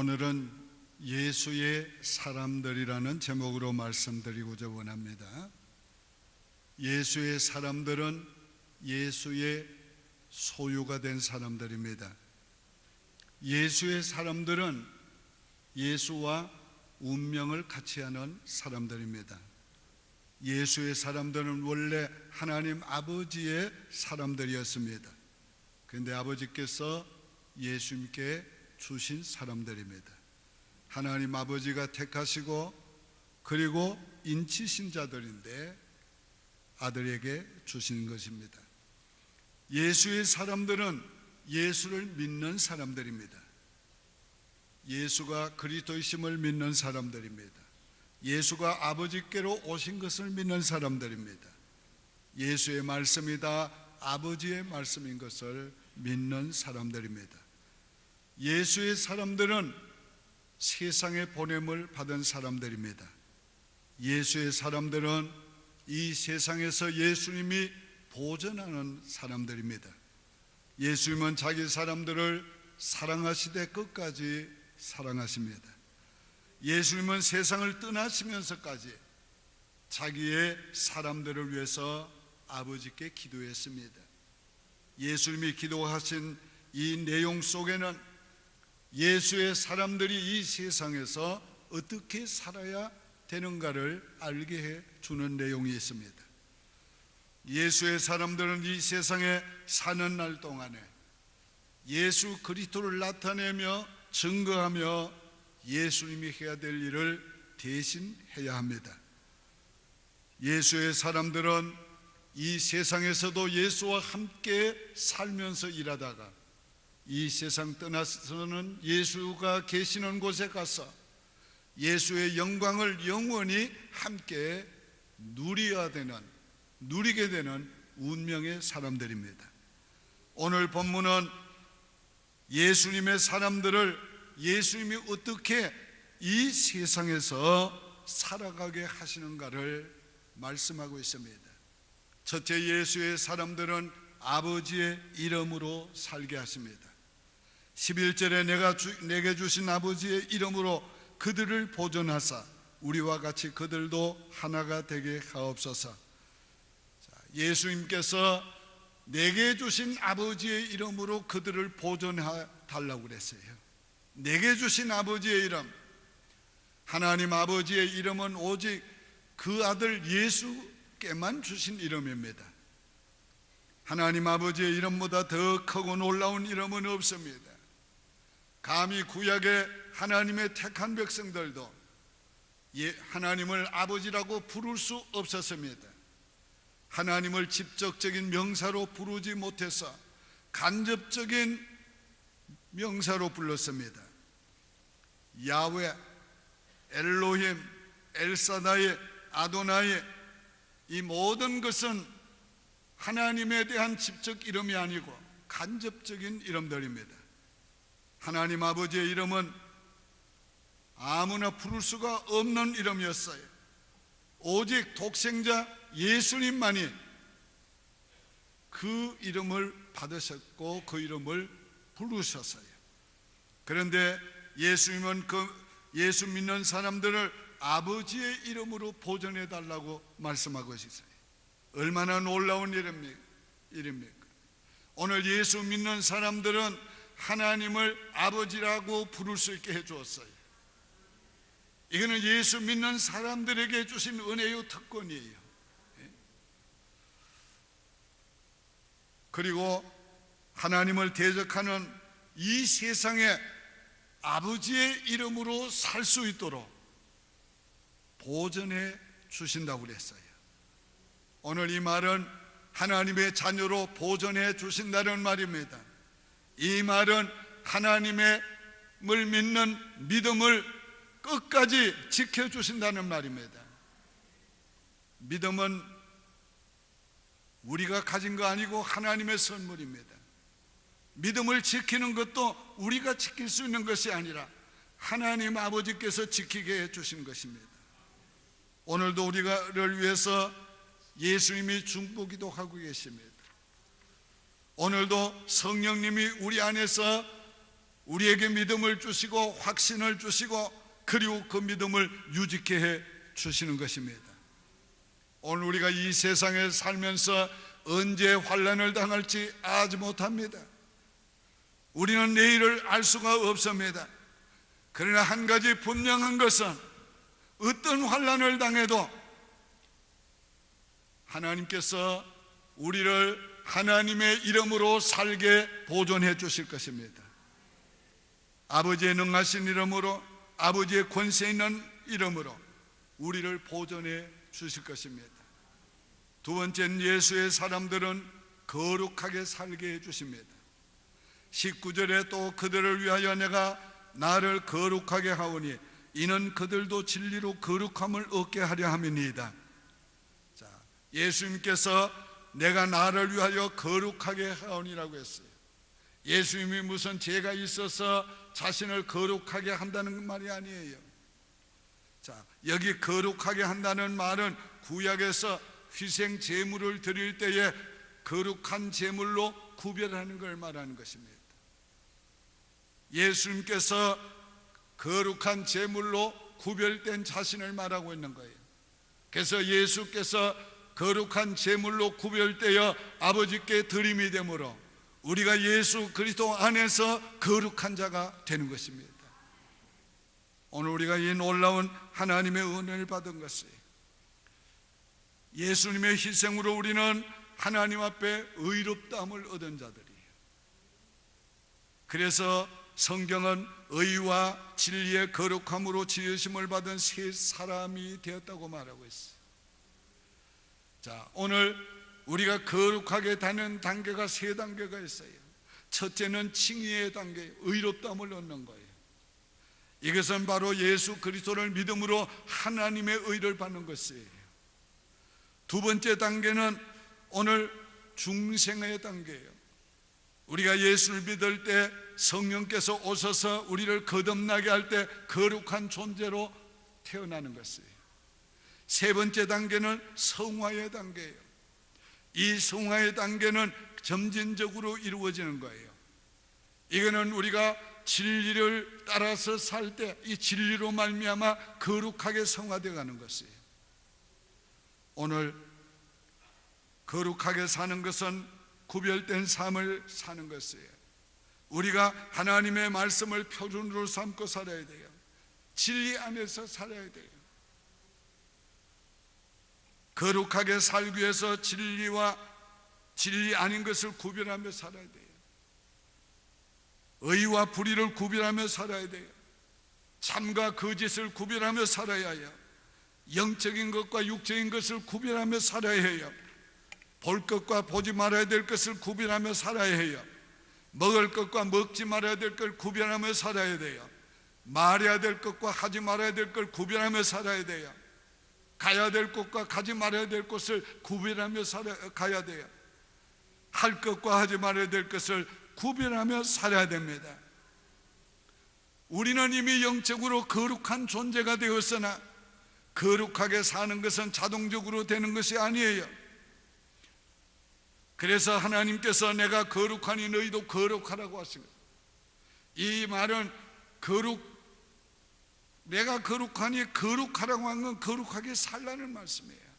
오늘은 예수의 사람들이라는 제목으로 말씀드리고자 원합니다. 예수의 사람들은 예수의 소유가 된 사람들입니다. 예수의 사람들은 예수와 운명을 같이 하는 사람들입니다. 예수의 사람들은 원래 하나님 아버지의 사람들이었습니다. 그런데 아버지께서 예수님께 주신 사람들입니다. 하나님 아버지가 택하시고 그리고 인치신 자들인데 아들에게 주신 것입니다. 예수의 사람들은 예수를 믿는 사람들입니다. 예수가 그리스도이심을 믿는 사람들입니다. 예수가 아버지께로 오신 것을 믿는 사람들입니다. 예수의 말씀이 다 아버지의 말씀인 것을 믿는 사람들입니다. 예수의 사람들은 세상에 보냄을 받은 사람들입니다. 예수의 사람들은 이 세상에서 예수님이 보존하는 사람들입니다. 예수님은 자기 사람들을 사랑하시되 끝까지 사랑하십니다. 예수님은 세상을 떠나시면서까지 자기의 사람들을 위해서 아버지께 기도했습니다. 예수님이 기도하신 이 내용 속에는 예수의 사람들이 이 세상에서 어떻게 살아야 되는가를 알게 해 주는 내용이 있습니다. 예수의 사람들은 이 세상에 사는 날 동안에 예수 그리스도를 나타내며 증거하며 예수님이 해야 될 일을 대신 해야 합니다. 예수의 사람들은 이 세상에서도 예수와 함께 살면서 일하다가 이 세상 떠나서는 예수가 계시는 곳에 가서 예수의 영광을 영원히 함께 누려야 되는 누리게 되는 운명의 사람들입니다. 오늘 본문은 예수님의 사람들을 예수님이 어떻게 이 세상에서 살아가게 하시는가를 말씀하고 있습니다. 첫째 예수의 사람들은 아버지의 이름으로 살게 하십니다. 11절에 내가 주, 내게 주신 아버지의 이름으로 그들을 보존하사 우리와 같이 그들도 하나가 되게 하옵소서. 자, 예수님께서 내게 주신 아버지의 이름으로 그들을 보존해 달라고 그랬어요. 내게 주신 아버지의 이름 하나님 아버지의 이름은 오직 그 아들 예수께만 주신 이름입니다. 하나님 아버지의 이름보다 더 크고 놀라운 이름은 없습니다. 감히 구약의 하나님의 택한 백성들도 예, 하나님을 아버지라고 부를 수 없었습니다. 하나님을 직접적인 명사로 부르지 못해서 간접적인 명사로 불렀습니다. 야외, 엘로힘, 엘사다이, 아도나이 이 모든 것은 하나님에 대한 직접 이름이 아니고 간접적인 이름들입니다. 하나님 아버지의 이름은 아무나 부를 수가 없는 이름이었어요. 오직 독생자 예수님만이 그 이름을 받으셨고 그 이름을 부르셨어요. 그런데 예수님은 그 예수 믿는 사람들을 아버지의 이름으로 보존해 달라고 말씀하고 있어요. 얼마나 놀라운 이름입니까? 오늘 예수 믿는 사람들은 하나님을 아버지라고 부를 수 있게 해 주었어요. 이거는 예수 믿는 사람들에게 주신 은혜요 특권이에요. 예? 그리고 하나님을 대적하는 이 세상에 아버지의 이름으로 살 수 있도록 보전해 주신다고 그랬어요. 오늘 이 말은 하나님의 자녀로 보존해 주신다는 말입니다. 이 말은 하나님의 을 믿는 믿음을 끝까지 지켜 주신다는 말입니다. 믿음은 우리가 가진 거 아니고 하나님의 선물입니다. 믿음을 지키는 것도 우리가 지킬 수 있는 것이 아니라 하나님 아버지께서 지키게 해 주신 것입니다. 오늘도 우리가를 위해서 예수님이 중보기도 하고 계십니다. 오늘도 성령님이 우리 안에서 우리에게 믿음을 주시고 확신을 주시고 그리고 그 믿음을 유지케 해 주시는 것입니다. 오늘 우리가 이 세상에 살면서 언제 환란을 당할지 아지 못합니다. 우리는 내일을 알 수가 없습니다. 그러나 한 가지 분명한 것은 어떤 환란을 당해도 하나님께서 우리를 하나님의 이름으로 살게 보존해 주실 것입니다. 아버지의 능하신 이름으로 아버지의 권세 있는 이름으로 우리를 보존해 주실 것입니다. 두 번째는 예수의 사람들은 거룩하게 살게 해 주십니다. 19절에 또 그들을 위하여 내가 나를 거룩하게 하오니 이는 그들도 진리로 거룩함을 얻게 하려 함이니이다. 자, 예수님께서 내가 나를 위하여 거룩하게 하오니라고 했어요. 예수님이 무슨 죄가 있어서 자신을 거룩하게 한다는 말이 아니에요. 자, 여기 거룩하게 한다는 말은 구약에서 희생 제물을 드릴 때에 거룩한 제물로 구별하는 걸 말하는 것입니다. 예수님께서 거룩한 제물로 구별된 자신을 말하고 있는 거예요. 그래서 예수께서 거룩한 제물로 구별되어 아버지께 드림이 되므로 우리가 예수 그리스도 안에서 거룩한 자가 되는 것입니다. 오늘 우리가 이 놀라운 하나님의 은혜를 받은 것이 예수님의 희생으로 우리는 하나님 앞에 의롭다함을 얻은 자들이에요. 그래서 성경은 의와 진리의 거룩함으로 지으심을 받은 새 사람이 되었다고 말하고 있어요. 자, 오늘 우리가 거룩하게 다는 단계가 세 단계가 있어요. 첫째는 칭의의 단계, 의롭다함을 얻는 거예요. 이것은 바로 예수 그리스도를 믿음으로 하나님의 의를 받는 것이에요. 두 번째 단계는 오늘 중생의 단계예요. 우리가 예수를 믿을 때 성령께서 오셔서 우리를 거듭나게 할 때 거룩한 존재로 태어나는 것이에요. 세 번째 단계는 성화의 단계예요. 이 성화의 단계는 점진적으로 이루어지는 거예요. 이거는 우리가 진리를 따라서 살 때 이 진리로 말미암아 거룩하게 성화되어 가는 것이에요. 오늘 거룩하게 사는 것은 구별된 삶을 사는 것이에요. 우리가 하나님의 말씀을 표준으로 삼고 살아야 돼요. 진리 안에서 살아야 돼요. 거룩하게 살기 위해서 진리와 진리 아닌 것을 구별하며 살아야 돼요. 의와 불의를 구별하며 살아야 돼요. 참과 거짓을 구별하며 살아야 해요. 영적인 것과 육적인 것을 구별하며 살아야 해요. 볼 것과 보지 말아야 될 것을 구별하며 살아야 해요. 먹을 것과 먹지 말아야 될 걸 구별하며 살아야 돼요. 말해야 될 것과 하지 말아야 될 걸 구별하며 살아야 돼요. 가야 될 곳과 가지 말아야 될 곳을 구별하며 살아, 가야 돼요. 할 것과 하지 말아야 될 것을 구별하며 살아야 됩니다. 우리는 이미 영적으로 거룩한 존재가 되었으나 거룩하게 사는 것은 자동적으로 되는 것이 아니에요. 그래서 하나님께서 내가 거룩하니 너희도 거룩하라고 하십니다. 이 말은 거룩 내가 거룩하니 거룩하라고 한 건 거룩하게 살라는 말씀이에요.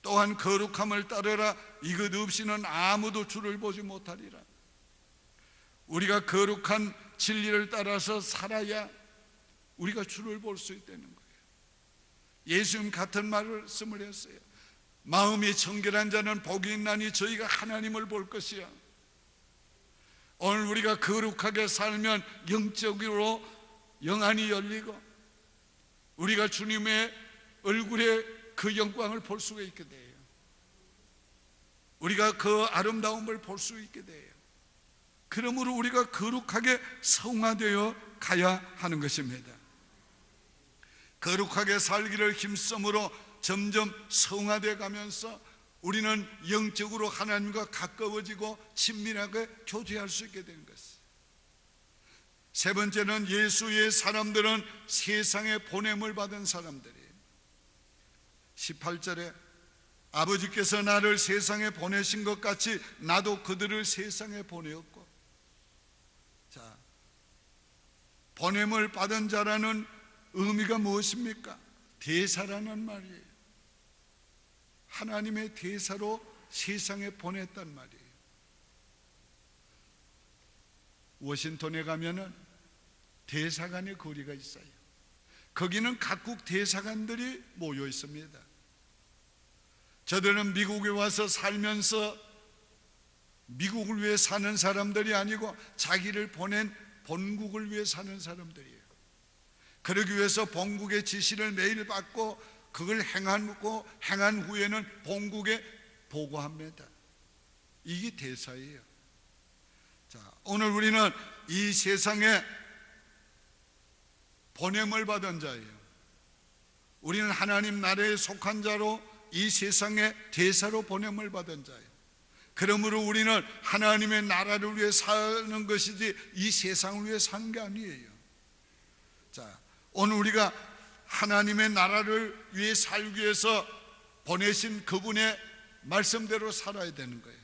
또한 거룩함을 따르라 이것 없이는 아무도 주를 보지 못하리라. 우리가 거룩한 진리를 따라서 살아야 우리가 주를 볼 수 있다는 거예요. 예수님 같은 말씀을 했어요. 마음이 청결한 자는 복이 있나니 저희가 하나님을 볼 것이야. 오늘 우리가 거룩하게 살면 영적으로 영안이 열리고 우리가 주님의 얼굴에 그 영광을 볼 수가 있게 돼요. 우리가 그 아름다움을 볼 수 있게 돼요. 그러므로 우리가 거룩하게 성화되어 가야 하는 것입니다. 거룩하게 살기를 힘쓰므로 점점 성화돼 가면서 우리는 영적으로 하나님과 가까워지고 친밀하게 교제할 수 있게 되는 것입니다. 세 번째는 예수의 사람들은 세상에 보냄을 받은 사람들이에요. 18절에 아버지께서 나를 세상에 보내신 것 같이 나도 그들을 세상에 보내었고 자, 보냄을 받은 자라는 의미가 무엇입니까? 대사라는 말이에요. 하나님의 대사로 세상에 보냈단 말이에요. 워싱턴에 가면은 대사관의 거리가 있어요. 거기는 각국 대사관들이 모여 있습니다. 저들은 미국에 와서 살면서 미국을 위해 사는 사람들이 아니고 자기를 보낸 본국을 위해 사는 사람들이에요. 그러기 위해서 본국의 지시를 매일 받고 그걸 행하고 행한 후에는 본국에 보고합니다. 이게 대사예요. 자, 오늘 우리는 이 세상에 보냄을 받은 자예요. 우리는 하나님 나라에 속한 자로 이 세상에 대사로 보냄을 받은 자예요. 그러므로 우리는 하나님의 나라를 위해 사는 것이지 이 세상을 위해 사는 게 아니에요. 자, 오늘 우리가 하나님의 나라를 위해 살기 위해서 보내신 그분의 말씀대로 살아야 되는 거예요.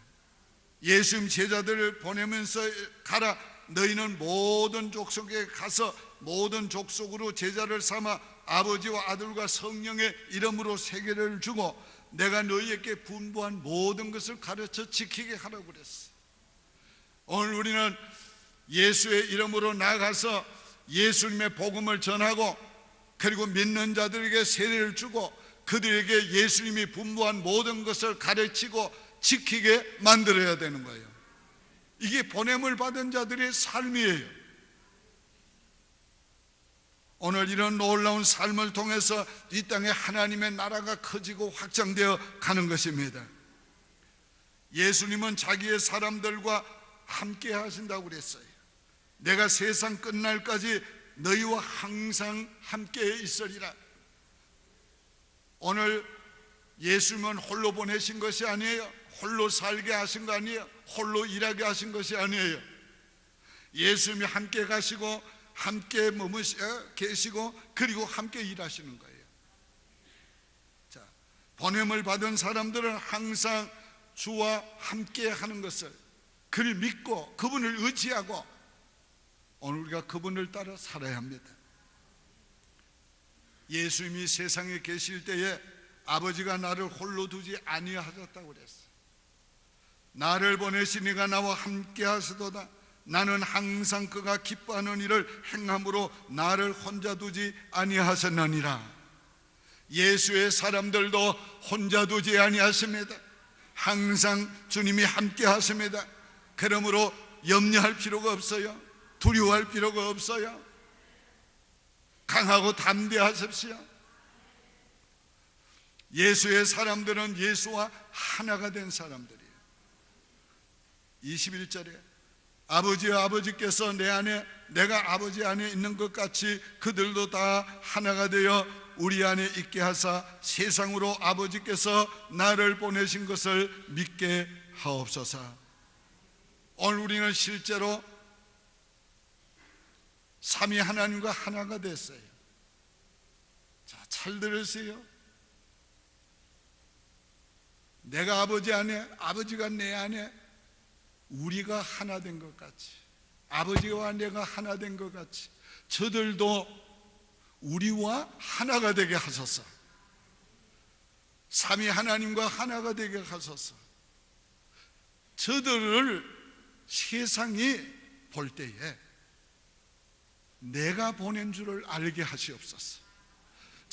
예수님 제자들을 보내면서 가라 너희는 모든 족속에 가서 모든 족속으로 제자를 삼아 아버지와 아들과 성령의 이름으로 세계를 주고 내가 너희에게 분부한 모든 것을 가르쳐 지키게 하라고 그랬어. 오늘 우리는 예수의 이름으로 나가서 예수님의 복음을 전하고 그리고 믿는 자들에게 세례를 주고 그들에게 예수님이 분부한 모든 것을 가르치고 지키게 만들어야 되는 거예요. 이게 보냄을 받은 자들의 삶이에요. 오늘 이런 놀라운 삶을 통해서 이 땅에 하나님의 나라가 커지고 확장되어 가는 것입니다. 예수님은 자기의 사람들과 함께 하신다고 그랬어요. 내가 세상 끝날까지 너희와 항상 함께 있으리라. 오늘 예수님은 홀로 보내신 것이 아니에요. 홀로 살게 하신 거 아니에요. 홀로 일하게 하신 것이 아니에요. 예수님이 함께 가시고 함께 머무시 계시고 그리고 함께 일하시는 거예요. 자, 보냄을 받은 사람들은 항상 주와 함께 하는 것을 그를 믿고 그분을 의지하고 오늘 우리가 그분을 따라 살아야 합니다. 예수님이 세상에 계실 때에 아버지가 나를 홀로 두지 아니하셨다고 그랬어요. 나를 보내시니가 나와 함께 하시도다. 나는 항상 그가 기뻐하는 일을 행함으로 나를 혼자 두지 아니하셨느니라. 예수의 사람들도 혼자 두지 아니하십니다. 항상 주님이 함께 하십니다. 그러므로 염려할 필요가 없어요. 두려워할 필요가 없어요. 강하고 담대하십시오. 예수의 사람들은 예수와 하나가 된 사람들이에요. 21절에 아버지와 아버지께서 내 안에 내가 아버지 안에 있는 것 같이 그들도 다 하나가 되어 우리 안에 있게 하사 세상으로 아버지께서 나를 보내신 것을 믿게 하옵소서. 오늘 우리는 실제로 삼위 하나님과 하나가 됐어요. 자, 잘 들으세요. 내가 아버지 안에, 아버지가 내 안에 우리가 하나 된 것 같이 아버지와 내가 하나 된 것 같이 저들도 우리와 하나가 되게 하소서. 삼위 하나님과 하나가 되게 하소서. 저들을 세상이 볼 때에 내가 보낸 줄을 알게 하시옵소서.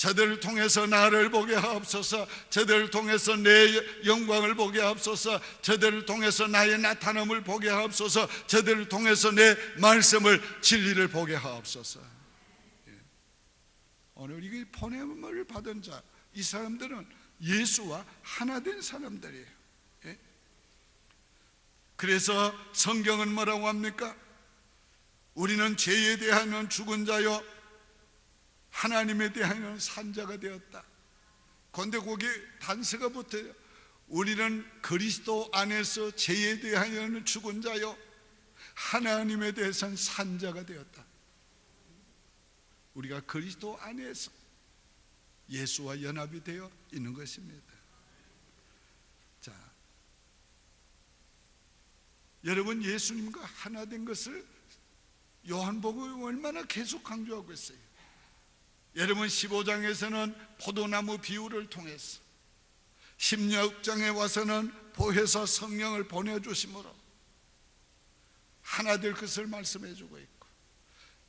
저들을 통해서 나를 보게 하옵소서. 저들을 통해서 내 영광을 보게 하옵소서. 저들을 통해서 나의 나타남을 보게 하옵소서. 저들을 통해서 내 말씀을 진리를 보게 하옵소서. 예. 오늘 이게 보냄을 받은 자, 이 사람들은 예수와 하나 된 사람들이에요. 예. 그래서 성경은 뭐라고 합니까? 우리는 죄에 대하여 죽은 자요 하나님에 대하여 산자가 되었다. 그런데 거기 단서가 붙어요. 우리는 그리스도 안에서 죄에 대하여는 죽은 자요 하나님에 대해서는 산자가 되었다. 우리가 그리스도 안에서 예수와 연합이 되어 있는 것입니다. 자, 여러분 예수님과 하나 된 것을 요한복음이 얼마나 계속 강조하고 있어요. 여러분 15장에서는 포도나무 비유를 통해서 16장에 와서는 보혜사 성령을 보내주심으로 하나 될 것을 말씀해 주고 있고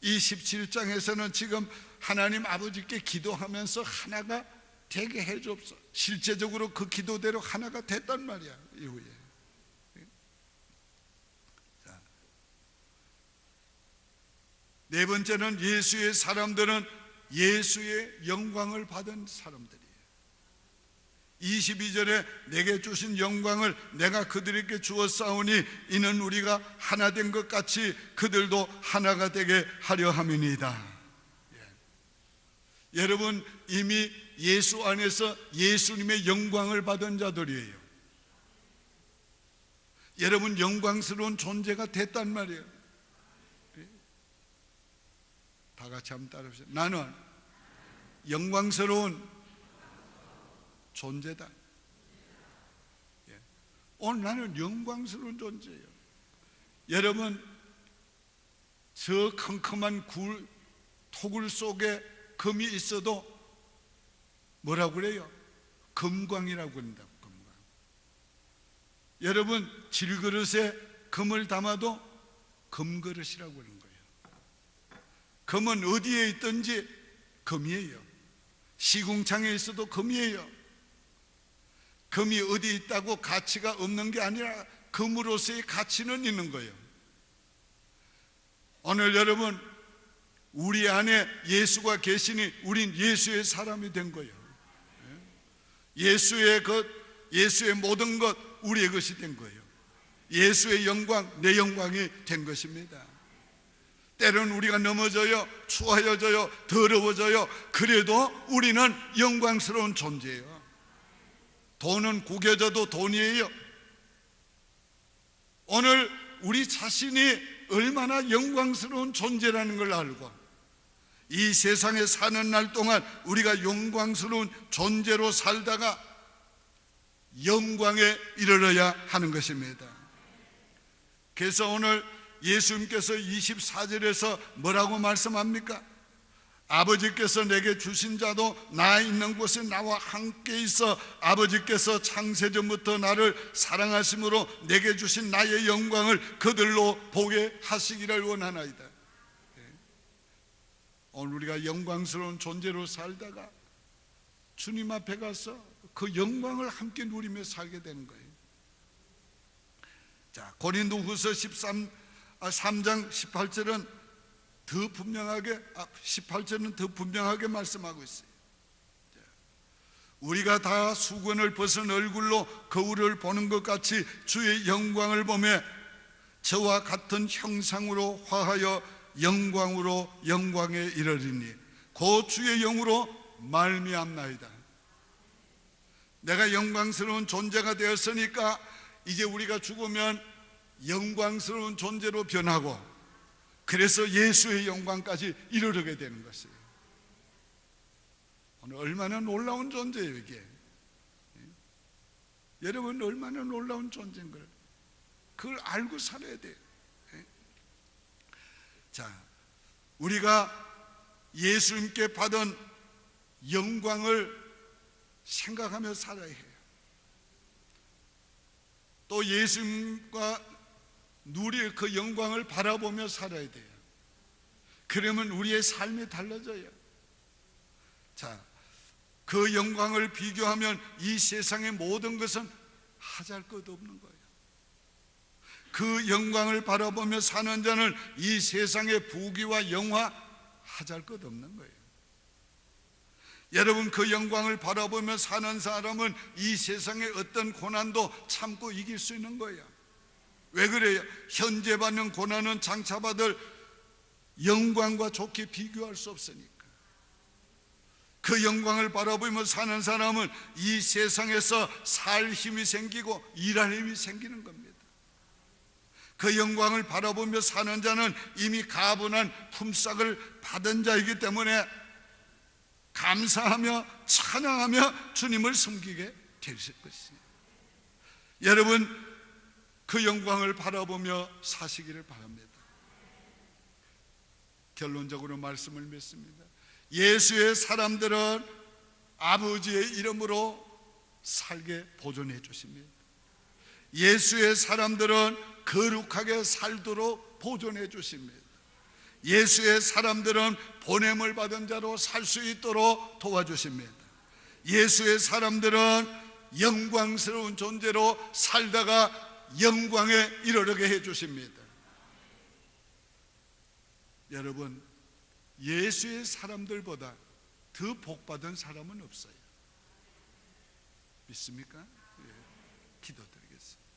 27장에서는 지금 하나님 아버지께 기도하면서 하나가 되게 해 줍소. 실제적으로 그 기도대로 하나가 됐단 말이야. 이후에. 자. 네 번째는 예수의 사람들은 예수의 영광을 받은 사람들이에요. 22절에 내게 주신 영광을 내가 그들에게 주었사오니 이는 우리가 하나 된 것 같이 그들도 하나가 되게 하려 함이니이다. 예. 여러분 이미 예수 안에서 예수님의 영광을 받은 자들이에요. 여러분 영광스러운 존재가 됐단 말이에요. 예. 다 같이 한번 따라해보세요. 나는 영광스러운 존재다. 예. 오늘 나는 영광스러운 존재예요. 여러분, 저 컴컴한 굴, 토굴 속에 금이 있어도 뭐라고 그래요? 금광이라고 그런다. 금광. 여러분, 질그릇에 금을 담아도 금그릇이라고 그러는 거예요. 금은 어디에 있든지 금이에요. 시궁창에 있어도 금이에요. 금이 어디 있다고 가치가 없는 게 아니라 금으로서의 가치는 있는 거예요. 오늘 여러분 우리 안에 예수가 계시니 우린 예수의 사람이 된 거예요. 예수의 것, 예수의 모든 것 우리의 것이 된 거예요. 예수의 영광, 내 영광이 된 것입니다. 때로는 우리가 넘어져요, 추하여져요, 더러워져요. 그래도 우리는 영광스러운 존재예요. 돈은 구겨져도 돈이에요. 오늘 우리 자신이 얼마나 영광스러운 존재라는 걸 알고 이 세상에 사는 날 동안 우리가 영광스러운 존재로 살다가 영광에 이르러야 하는 것입니다. 그래서 오늘 예수님께서 24절에서 뭐라고 말씀합니까? 아버지께서 내게 주신 자도 나 있는 곳에 나와 함께 있어 아버지께서 창세전부터 나를 사랑하심으로 내게 주신 나의 영광을 그들로 보게 하시기를 원하나이다. 예. 오늘 우리가 영광스러운 존재로 살다가 주님 앞에 가서 그 영광을 함께 누리며 살게 되는 거예요. 자, 고린도 후서 13 아, 3장 18절은 더 분명하게 18절은 더 분명하게 말씀하고 있어요. 우리가 다 수건을 벗은 얼굴로 거울을 보는 것 같이 주의 영광을 보며 저와 같은 형상으로 화하여 영광으로 영광에 이르리니 그 주의 영으로 말미암나이다. 내가 영광스러운 존재가 되었으니까 이제 우리가 죽으면 영광스러운 존재로 변하고 그래서 예수의 영광까지 이르게 되는 것이에요. 오늘 얼마나 놀라운 존재예요 이게. 예? 여러분 얼마나 놀라운 존재인 걸 그걸 알고 살아야 돼요. 예? 자, 우리가 예수님께 받은 영광을 생각하며 살아야 해요. 또 예수님과 누릴 그 영광을 바라보며 살아야 돼요. 그러면 우리의 삶이 달라져요. 자, 그 영광을 비교하면 이 세상의 모든 것은 하잘 것 없는 거예요. 그 영광을 바라보며 사는 자는 이 세상의 부귀와 영화 하잘 것 없는 거예요. 여러분 그 영광을 바라보며 사는 사람은 이 세상의 어떤 고난도 참고 이길 수 있는 거예요. 왜 그래요? 현재 받는 고난은 장차 받을 영광과 좋게 비교할 수 없으니까. 그 영광을 바라보며 사는 사람은 이 세상에서 살 힘이 생기고 일할 힘이 생기는 겁니다. 그 영광을 바라보며 사는 자는 이미 가분한 품삯을 받은 자이기 때문에 감사하며 찬양하며 주님을 섬기게 될 것입니다. 여러분 그 영광을 바라보며 사시기를 바랍니다. 결론적으로 말씀을 맺습니다. 예수의 사람들은 아버지의 이름으로 살게 보존해 주십니다. 예수의 사람들은 거룩하게 살도록 보존해 주십니다. 예수의 사람들은 보냄을 받은 자로 살 수 있도록 도와주십니다. 예수의 사람들은 영광스러운 존재로 살다가 영광에 이르게 해 주십니다. 여러분, 예수의 사람들보다 더 복받은 사람은 없어요. 믿습니까? 예. 기도드리겠습니다.